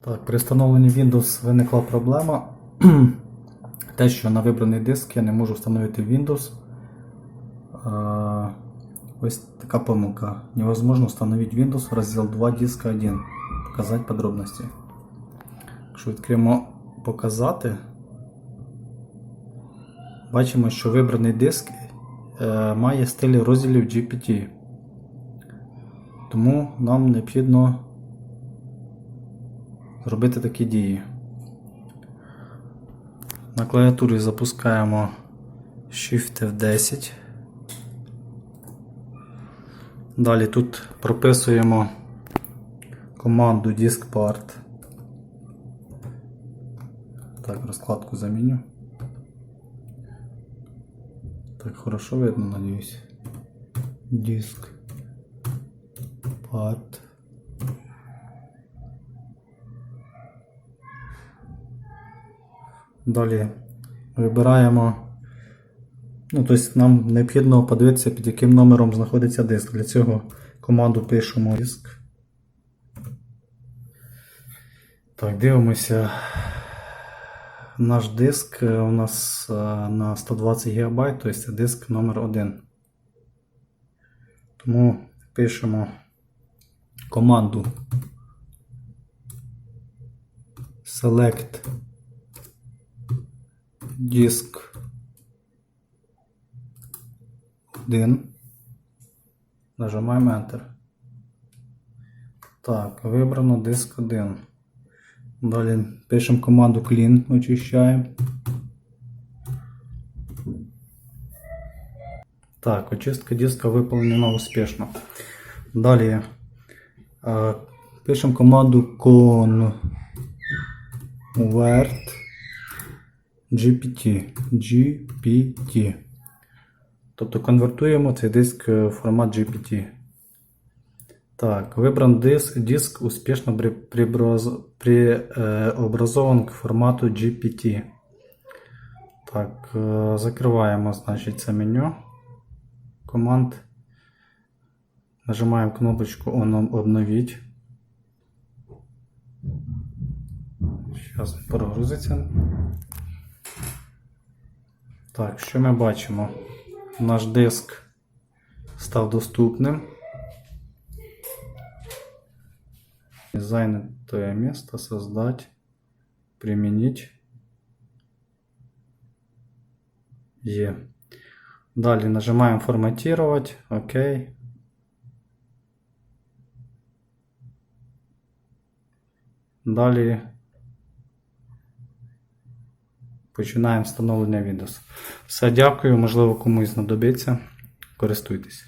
Так, при встановленні Windows виникла проблема. Те, що на вибраний диск я не можу встановити Windows. Е, Ось така помилка. Невозможно встановить Windows в раздел 2 диска 1. Показать подробності. Якщо відкриємо показати, бачимо, що вибраний диск е, має стиль розділів GPT. Тому нам необхідно зробити такі дії. На клавіатурі запускаємо Shift F10. Далі тут прописуємо команду diskpart. Так, розкладку заміню. Так, хорошо видно, надіюсь. Диск. Part. Далі вибираємо. Ну, тобто нам необхідно подивитися, під яким номером знаходиться диск. Для цього команду пишемо диск. Так, дивимося. Наш диск е, у нас е, на 120 ГБ, тобто це диск номер 1. Тому пишемо команду select диск 1. Нажимаємо Enter. Так, вибрано диск 1. Далі пишемо команду clean, очищаємо. Так, очистка диска виповнена успішно. Далі е, пишемо команду convert GPT. GPT. Тобто конвертуємо цей диск в формат GPT. Так, вибран диск, диск успішно преобразован к формату GPT. Так, е, закриваємо, значить, це меню команд. Нажимаємо кнопочку «Он- обновить. Зараз прогрузиться. Так, що ми бачимо? Наш диск став доступним. Занятое место создать, применить. Е. Далее нажимаем форматировать. Окей. Далі починаємо встановлення Windows. Все, дякую. Можливо, комусь знадобиться. Користуйтесь.